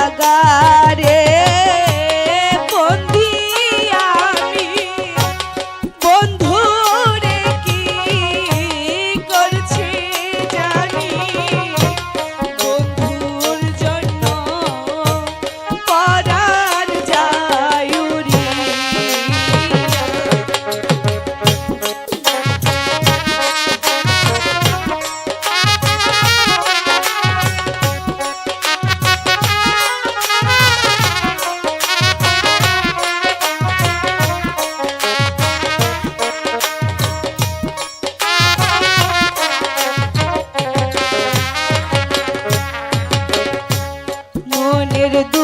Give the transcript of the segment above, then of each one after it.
কারাগারে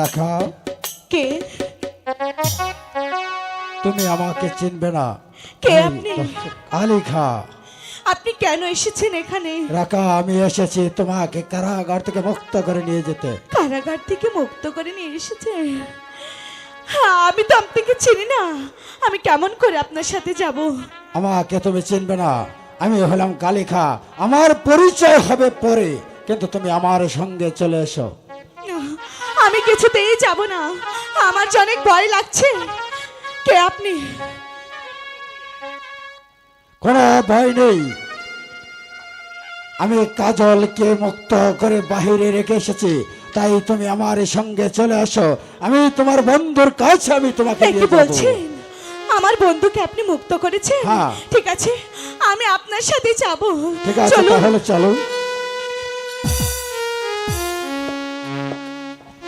রাখা। কে? তুমি আমাকে চিনবে না। কে আপনি? আলী খা আপনি কেন এসেছেন এখানে? রাখা আমি এসেছি তোমাকে কারাগার থেকে মুক্ত করে নিয়ে যেতে। কারাগার থেকে মুক্ত করে নিয়ে এসেছে? হ্যাঁ, আমি তো আপনাকে চিনি না। আমি কেমন করে আপনার সাথে যাব? আমাকে তুমি চিনবে না। আমি হলাম কালিখা। আমার পরিচয় হবে পরে। কিন্তু তুমি আমার সঙ্গে চলে এসো। আমি কিছুতেই যাব না। আমার যে অনেক ভয় লাগছে। কে আপনি? কোনো ভয় নেই। আমি কাজলকে মুক্ত করে বাহিরে রেখে এসেছি। তাই তুমি আমার সঙ্গে চলে আসো। আমি তোমার বন্ধুর কাছে আমি তোমাকে কি। বলছেন? আমার বন্ধুকে আপনি মুক্ত করেছেন? হ্যাঁ। ঠিক আছে আমি আপনার সাথে যাব। ঠিক আছে তাহলে চলো